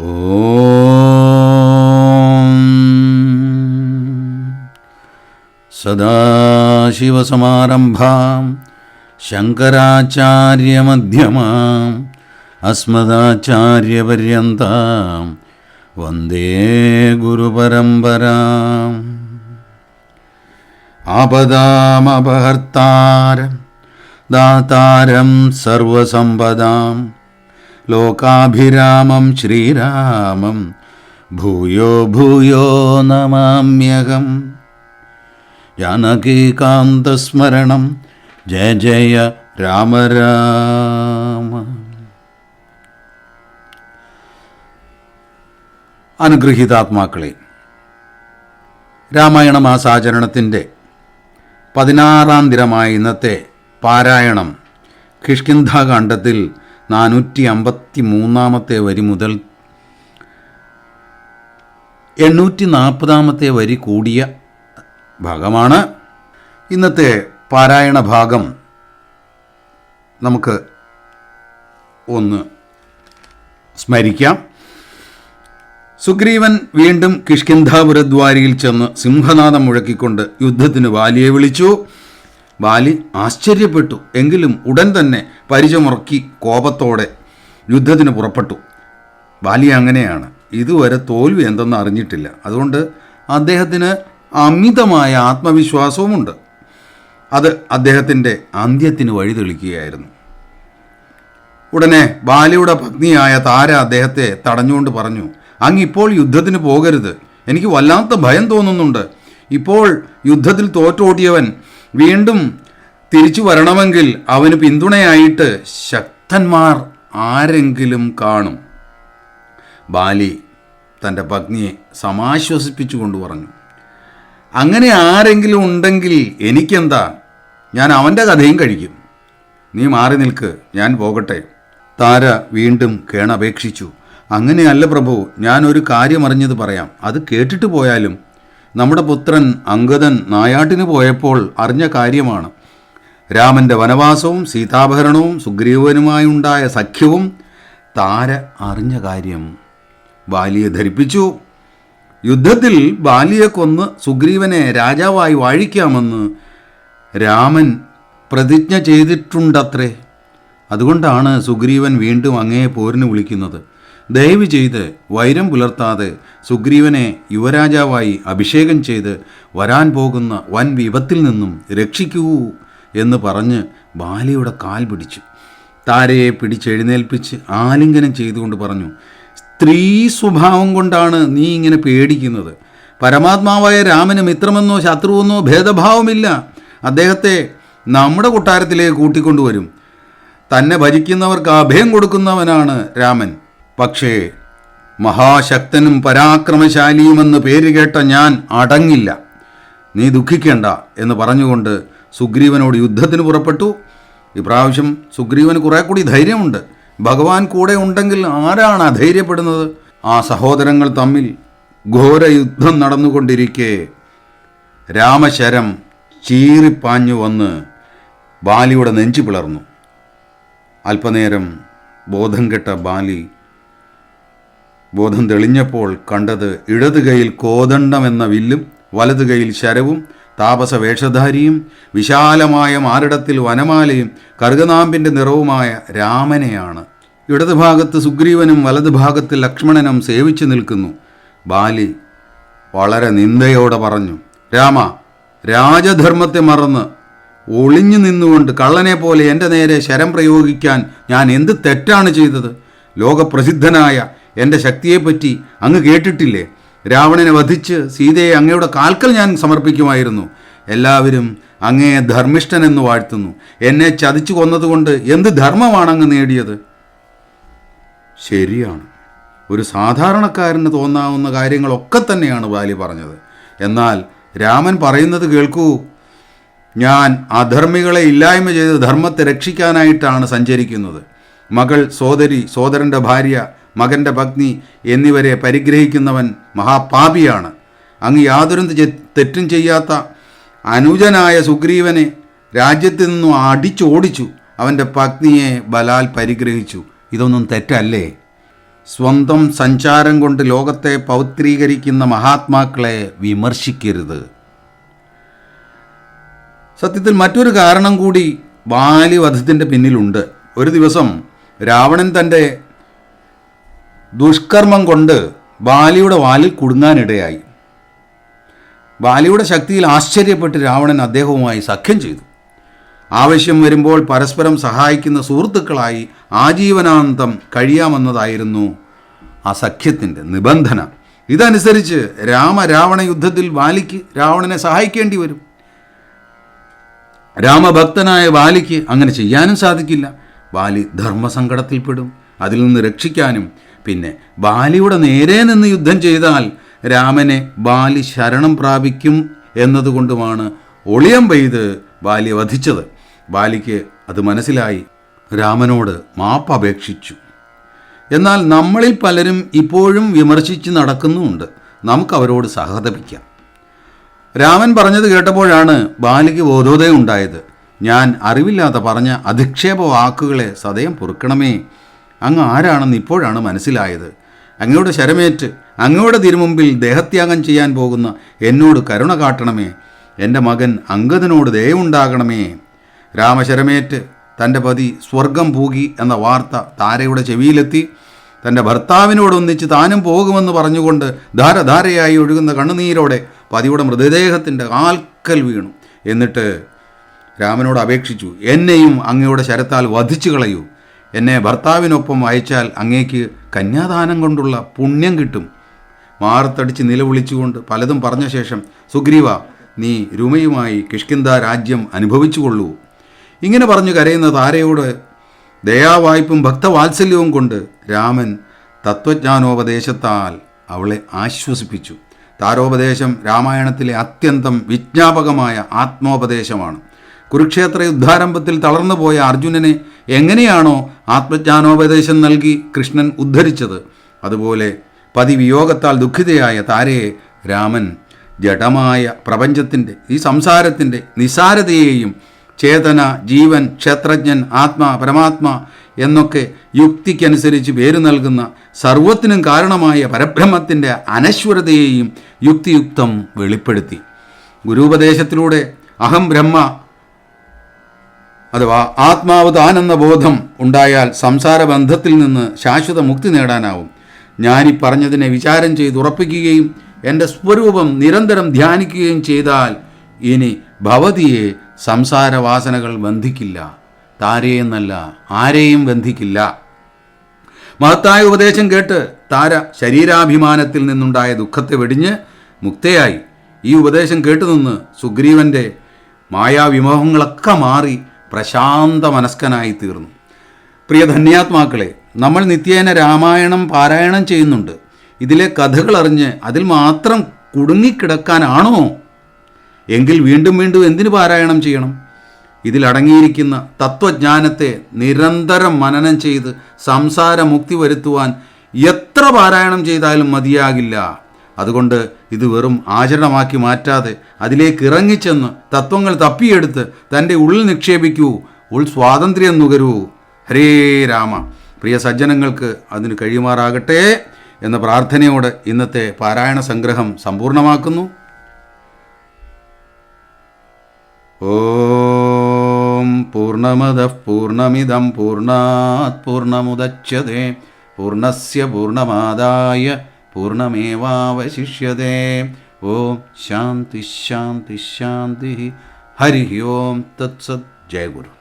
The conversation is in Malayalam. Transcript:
ओ सदाशिवसमारम्भां शङ्कराचार्यमध्यमाम् अस्मदाचार्यपर्यन्तां वन्दे गुरुपरम्पराम् आपदामपहर्तार दातारं सर्वसम्पदाम् ലോകാഭിരാമം ശ്രീരാമം. ഭൂയോ ഭൂയോ നമാമ്യകം ജാനകീകാന്തസ്മരണം ജയ ജയ രാമ രാമ. അനുഗ്രഹീതാത്മാക്കളെ രാമായണ മാസാചരണത്തിന്റെ പതിനാറാം ദിനമായ ഇന്നത്തെ പാരായണം കിഷ്കിന്ധാകാണ്ഡത്തിൽ നാനൂറ്റി അമ്പത്തി മൂന്നാമത്തെ വരി മുതൽ എണ്ണൂറ്റി നാൽപ്പതാമത്തെ വരി കൂടിയ ഭാഗമാണ്. ഇന്നത്തെ പാരായണ ഭാഗം നമുക്ക് ഒന്ന് സ്മരിക്കാം. സുഗ്രീവൻ വീണ്ടും കിഷ്കിന്ധാപുരദ്വാരിയിൽ ചെന്ന് സിംഹനാഥം മുഴക്കിക്കൊണ്ട് യുദ്ധത്തിന് വാലിയെ വിളിച്ചു. ബാലി ആശ്ചര്യപ്പെട്ടു. എങ്കിലും ഉടൻ തന്നെ പരിചമുറക്കി കോപത്തോടെ യുദ്ധത്തിന് പുറപ്പെട്ടു. ബാലി അങ്ങനെയാണ്. ഇതുവരെ തോൽവി എന്തെന്ന് അറിഞ്ഞിട്ടില്ല. അതുകൊണ്ട് അദ്ദേഹത്തിന് അമിതമായ ആത്മവിശ്വാസവുമുണ്ട്. അത് അദ്ദേഹത്തിന്റെ അന്ത്യത്തിന് വഴിതെളിക്കുകയായിരുന്നു. ഉടനെ ബാലിയുടെ പത്നിയായ താര അദ്ദേഹത്തെ തടഞ്ഞുകൊണ്ട് പറഞ്ഞു അങ്ങ് ഇപ്പോൾ യുദ്ധത്തിന് പോകരുത്. എനിക്ക് വല്ലാത്ത ഭയം തോന്നുന്നുണ്ട്. ഇപ്പോൾ യുദ്ധത്തിൽ തോറ്റോടിയവൻ വീണ്ടും തിരിച്ചു വരണമെങ്കിൽ അവന് പിന്തുണയായിട്ട് ശക്തന്മാർ ആരെങ്കിലും കാണും. ബാലി തന്റെ പത്നിയെ സമാശ്വസിപ്പിച്ചുകൊണ്ട് പറഞ്ഞു. അങ്ങനെ ആരെങ്കിലും ഉണ്ടെങ്കിൽ എനിക്കെന്താ? ഞാൻ അവന്റെ കഥയും കഴിക്കും. നീ മാറി നിൽക്ക് ഞാൻ പോകട്ടെ. താര വീണ്ടും കേണപേക്ഷിച്ചു. അങ്ങനെയല്ല പ്രഭു ഞാൻ ഒരു കാര്യം പറയാം. അത് കേട്ടിട്ട് പോയാലും നമ്മുടെ പുത്രൻ അങ്കദൻ നായാട്ടിന് പോയപ്പോൾ അറിഞ്ഞ കാര്യമാണ്. രാമന്റെ വനവാസവും സീതാഭരണവും സുഗ്രീവനുമായുണ്ടായ സഖ്യവും താര അറിഞ്ഞ കാര്യം. ബാലിയെ ധരിപ്പിച്ചു. യുദ്ധത്തിൽ ബാലിയെ കൊന്ന് സുഗ്രീവനെ രാജാവായി വാഴിക്കാമെന്ന് രാമൻ പ്രതിജ്ഞ ചെയ്തിട്ടുണ്ടത്രേ. അതുകൊണ്ടാണ് സുഗ്രീവൻ വീണ്ടും അങ്ങയെ പോരിന് വിളിക്കുന്നത്. ദയവ് ചെയ്ത് വൈരം പുലർത്താതെ സുഗ്രീവനെ യുവരാജാവായി അഭിഷേകം ചെയ്ത് വരാൻ പോകുന്ന വൻ വിപത്തിൽ നിന്നും രക്ഷിക്കൂ എന്ന് പറഞ്ഞ് ബാലയുടെ കാൽ പിടിച്ചു. താരയെ പിടിച്ചെഴുന്നേൽപ്പിച്ച് ആലിംഗനം ചെയ്തുകൊണ്ട് പറഞ്ഞു സ്ത്രീ സ്വഭാവം കൊണ്ടാണ് നീ ഇങ്ങനെ പേടിക്കുന്നത്. പരമാത്മാവായ രാമന് മിത്രമെന്നോ ശത്രുവെന്നോ ഭേദഭാവമില്ല. അദ്ദേഹത്തെ നമ്മുടെ കൊട്ടാരത്തിലേക്ക് കൂട്ടിക്കൊണ്ടുവരും. തന്നെ ഭജിക്കുന്നവർക്ക് അഭയം കൊടുക്കുന്നവനാണ് രാമൻ. പക്ഷേ മഹാശക്തനും പരാക്രമശാലിയുമെന്ന് പേര് കേട്ട ഞാൻ അടങ്ങില്ല. നീ ദുഃഖിക്കേണ്ട എന്ന് പറഞ്ഞുകൊണ്ട് സുഗ്രീവനോട് യുദ്ധത്തിന് പുറപ്പെട്ടു. ഇപ്രാവശ്യം സുഗ്രീവന് കുറേ കൂടി ധൈര്യമുണ്ട്. ഭഗവാൻ കൂടെ ഉണ്ടെങ്കിൽ ആരാണ് അധൈര്യപ്പെടുന്നത്? ആ സഹോദരങ്ങൾ തമ്മിൽ ഘോര യുദ്ധം നടന്നുകൊണ്ടിരിക്കെ രാമശരം ചീറിപ്പാഞ്ഞു വന്ന് ബാലിയുടെ നെഞ്ചു പിളർന്നു. അല്പനേരം ബോധം കെട്ട ബാലി ബോധം തെളിഞ്ഞപ്പോൾ കണ്ടത് ഇടത് കൈയിൽ കോദണ്ഡം എന്ന വില്ലും വലത് കൈയിൽ ശരവും താപസ വേഷധാരിയും വിശാലമായ മാറിടത്തിൽ വനമാലയും കറുകനാമ്പിന്റെ നിറവുമായ രാമനെയാണ്. ഇടത് ഭാഗത്ത് സുഗ്രീവനും വലത് ഭാഗത്ത് ലക്ഷ്മണനും സേവിച്ചു നിൽക്കുന്നു. ബാലി വളരെ നിന്ദയോടെ പറഞ്ഞു രാമ രാജധർമ്മത്തെ മറന്ന് ഒളിഞ്ഞു നിന്നുകൊണ്ട് കള്ളനെ പോലെ എന്റെ നേരെ ശരം പ്രയോഗിക്കാൻ ഞാൻ എന്ത് തെറ്റാണ് ചെയ്തത്? ലോകപ്രസിദ്ധനായ എന്റെ ശക്തിയെപ്പറ്റി അങ്ങ് കേട്ടിട്ടില്ലേ? രാവണനെ വധിച്ച് സീതയെ അങ്ങയുടെ കാൽക്കൽ ഞാൻ സമർപ്പിക്കുമായിരുന്നു. എല്ലാവരും അങ്ങയെ ധർമ്മിഷ്ഠനെന്ന് വാഴ്ത്തുന്നു. എന്നെ ചതിച്ചു കൊന്നതുകൊണ്ട് എന്ത് ധർമ്മമാണ് അങ്ങ് നേടിയത്? ശരിയാണ്. ഒരു സാധാരണക്കാരന് തോന്നാവുന്ന കാര്യങ്ങളൊക്കെ തന്നെയാണ് ബാലി പറഞ്ഞത്. എന്നാൽ രാമൻ പറയുന്നത് കേൾക്കൂ. ഞാൻ അധർമ്മികളെ ഇല്ലായ്മ ചെയ്ത് ധർമ്മത്തെ രക്ഷിക്കാനായിട്ടാണ് സഞ്ചരിക്കുന്നത്. മകൾ സോദരി സോദരന്റെ ഭാര്യ മകന്റെ ഭഗ്നി എന്നിവരെ പരിഗ്രഹിക്കുന്നവൻ മഹാപാപിയാണ്. അങ്ങ് യാതൊരു തെറ്റും ചെയ്യാത്ത അനുജനായ സുഗ്രീവനെ രാജ്യത്തു നിന്നും അടിച്ചോടിച്ചു. അവന്റെ പത്നിയെ ബലാൽ പരിഗ്രഹിച്ചു. ഇതൊന്നും തെറ്റല്ലേ? സ്വന്തം സഞ്ചാരം കൊണ്ട് ലോകത്തെ പൗത്രീകരിക്കുന്ന മഹാത്മാക്കളെ വിമർശിക്കരുത്. സത്യത്തിൽ മറ്റൊരു കാരണം കൂടി ബാലിവധത്തിന്റെ പിന്നിലുണ്ട്. ഒരു ദിവസം രാവണൻ തന്റെ ദുഷ്കർമ്മം കൊണ്ട് ബാലിയുടെ വാലിൽ കുടുങ്ങാനിടയായി. ബാലിയുടെ ശക്തിയിൽ ആശ്ചര്യപ്പെട്ട് രാവണൻ അദ്ദേഹവുമായി സഖ്യം ചെയ്തു. ആവശ്യം വരുമ്പോൾ പരസ്പരം സഹായിക്കുന്ന സുഹൃത്തുക്കളായി ആജീവനാന്തം കഴിയാമെന്നതായിരുന്നു ആ സഖ്യത്തിന്റെ നിബന്ധന. ഇതനുസരിച്ച് രാമരാവണ യുദ്ധത്തിൽ വാലിക്ക് രാവണനെ സഹായിക്കേണ്ടി വരും. രാമഭക്തനായ വാലിക്ക് അങ്ങനെ ചെയ്യാനും സാധിക്കില്ല. ബാലി ധർമ്മസങ്കടത്തിൽപ്പെടും. അതിൽ നിന്ന് രക്ഷിക്കാനും. പിന്നെ ബാലിയുടെ നേരെ നിന്ന് യുദ്ധം ചെയ്താൽ രാമനെ ബാലി ശരണം പ്രാപിക്കും എന്നതുകൊണ്ടുമാണ് ഒളിയം പെയ്ത് ബാലിയെ വധിച്ചത്. ബാലിക്ക് അത് മനസ്സിലായി. രാമനോട് മാപ്പ് അപേക്ഷിച്ചു. എന്നാൽ നമ്മളിൽ പലരും ഇപ്പോഴും വിമർശിച്ച് നടക്കുന്നുമുണ്ട്. നമുക്ക് അവരോട് സഹതപിക്കാം. രാമൻ പറഞ്ഞത് കേട്ടപ്പോഴാണ് ബാലിക്ക് ബോധോദയം ഉണ്ടായത്. ഞാൻ അറിവില്ലാതെ പറഞ്ഞ അധിക്ഷേപ വാക്കുകളെ സദയം പൊറുക്കണമേ അങ്ങ് ആരാണെന്ന് ഇപ്പോഴാണ് മനസ്സിലായത്. അങ്ങയുടെ ശരമേറ്റ് അങ്ങയുടെ തിരുമുമ്പിൽ ദേഹത്യാഗം ചെയ്യാൻ പോകുന്ന എന്നോട് കരുണ കാട്ടണമേ. എന്റെ മകൻ അങ്കദനോട് ദയവുണ്ടാകണമേ രാമശരമേറ്റ് തന്റെ പതി സ്വർഗം പൂകി എന്ന വാർത്ത താരയുടെ ചെവിയിലെത്തി. തന്റെ ഭർത്താവിനോടൊന്നിച്ച് താനും പോകുമെന്ന് പറഞ്ഞുകൊണ്ട് ധാരധാരയായി ഒഴുകുന്ന കണ്ണുനീരോടെ പതിയുടെ മൃതദേഹത്തിന്റെ ആൽക്കൽ വീണു. എന്നിട്ട് രാമനോട് അപേക്ഷിച്ചു എന്നെയും അങ്ങയുടെ ശരത്താൽ വധിച്ചു കളയൂ. എന്നെ ഭർത്താവിനൊപ്പം അയച്ചാൽ അങ്ങേക്ക് കന്യാദാനം കൊണ്ടുള്ള പുണ്യം കിട്ടും. മാറത്തടിച്ച് നിലവിളിച്ചുകൊണ്ട് പലതും പറഞ്ഞ ശേഷം സുഗ്രീവ നീ രുമയുമായി കിഷ്കിന്ത രാജ്യം അനുഭവിച്ചുകൊള്ളൂ. ഇങ്ങനെ പറഞ്ഞു കരയുന്ന താരയോട് ദയാവായ്പും ഭക്തവാത്സല്യവും കൊണ്ട് രാമൻ തത്വജ്ഞാനോപദേശത്താൽ അവളെ ആശ്വസിപ്പിച്ചു. താരോപദേശം രാമായണത്തിലെ അത്യന്തം വിജ്ഞാപകമായ ആത്മോപദേശമാണ്. കുരുക്ഷേത്ര യുദ്ധാരംഭത്തിൽ തളർന്നുപോയ അർജുനനെ എങ്ങനെയാണോ ആത്മജ്ഞാനോപദേശം നൽകി കൃഷ്ണൻ ഉദ്ധരിച്ചത്. അതുപോലെ പതിവിയോഗത്താൽ ദുഃഖിതയായ താരയെ രാമൻ ജഡമായ പ്രപഞ്ചത്തിന്റെ ഈ സംസാരത്തിന്റെ നിസാരതയെയും ചേതന ജീവൻ ക്ഷേത്രജ്ഞൻ ആത്മാ പരമാത്മാ എന്നൊക്കെ യുക്തിക്കനുസരിച്ച് പേര് നൽകുന്ന സർവത്തിനും കാരണമായ പരബ്രഹ്മത്തിന്റെ അനശ്വരതയെയും യുക്തിയുക്തം വെളിപ്പെടുത്തി. ഗുരുപദേശത്തിലൂടെ അഹം ബ്രഹ്മ അഥവാ ആത്മാവ് താനെന്ന ബോധം ഉണ്ടായാൽ സംസാര ബന്ധത്തിൽ നിന്ന് ശാശ്വത മുക്തി നേടാനാവും. ഞാനീ പറഞ്ഞതിനെ വിചാരം ചെയ്ത് ഉറപ്പിക്കുകയും എന്റെ സ്വരൂപം നിരന്തരം ധ്യാനിക്കുകയും ചെയ്താൽ ഇനി ഭവതിയെ സംസാരവാസനകൾ ബന്ധിക്കില്ല. താരയെന്നല്ല ആരെയും ബന്ധിക്കില്ല. മഹത്തായ ഉപദേശം കേട്ട് താര ശരീരാഭിമാനത്തിൽ നിന്നുണ്ടായ ദുഃഖത്തെ വെടിഞ്ഞ് മുക്തയായി. ഈ ഉപദേശം കേട്ടുനിന്ന് സുഗ്രീവന്റെ മായാവിമോഹങ്ങളൊക്കെ മാറി. പ്രശാന്ത മനസ്കനായി തീർന്നു. പ്രിയ ധന്യാത്മാക്കളെ നമ്മൾ നിത്യേന രാമായണം പാരായണം ചെയ്യുന്നുണ്ട്. ഇതിലെ കഥകൾ അറിഞ്ഞ് അതിൽ മാത്രം കുടുങ്ങിക്കിടക്കാനാണോ? എങ്കിൽ വീണ്ടും വീണ്ടും എന്തിനു പാരായണം ചെയ്യണം? ഇതിലടങ്ങിയിരിക്കുന്ന തത്വജ്ഞാനത്തെ നിരന്തരം മനനം ചെയ്ത് സംസാരമുക്തി വരുത്തുവാൻ എത്ര പാരായണം ചെയ്താലും മതിയാകില്ല. അതുകൊണ്ട് ഇത് വെറും ആചരണമാക്കി മാറ്റാതെ അതിലേക്ക് ഇറങ്ങിച്ചെന്ന് തത്വങ്ങൾ തപ്പിയെടുത്ത് തന്റെ ഉള്ളിൽ നിക്ഷേപിക്കൂ. ഉൾ സ്വാതന്ത്ര്യം നുകരൂ. ഹരേ രാമ. പ്രിയ സജ്ജനങ്ങൾക്ക് അതിന് കഴിയുമാറാകട്ടെ എന്ന പ്രാർത്ഥനയോട് ഇന്നത്തെ പാരായണ സംഗ്രഹം സമ്പൂർണമാക്കുന്നു ഓം പൂർണമദ പൂർണമിതം പൂർണാത് പൂർണമുദച്ഛതേ. പൂർണസ്യ പൂർണമാദായ പൂർണമേവാവശിഷ്യത്തെ ഓം ശാന്തി ശാന്തി ശാന്തി ഹരി ഓം തത്സത് ജയ ഗുരു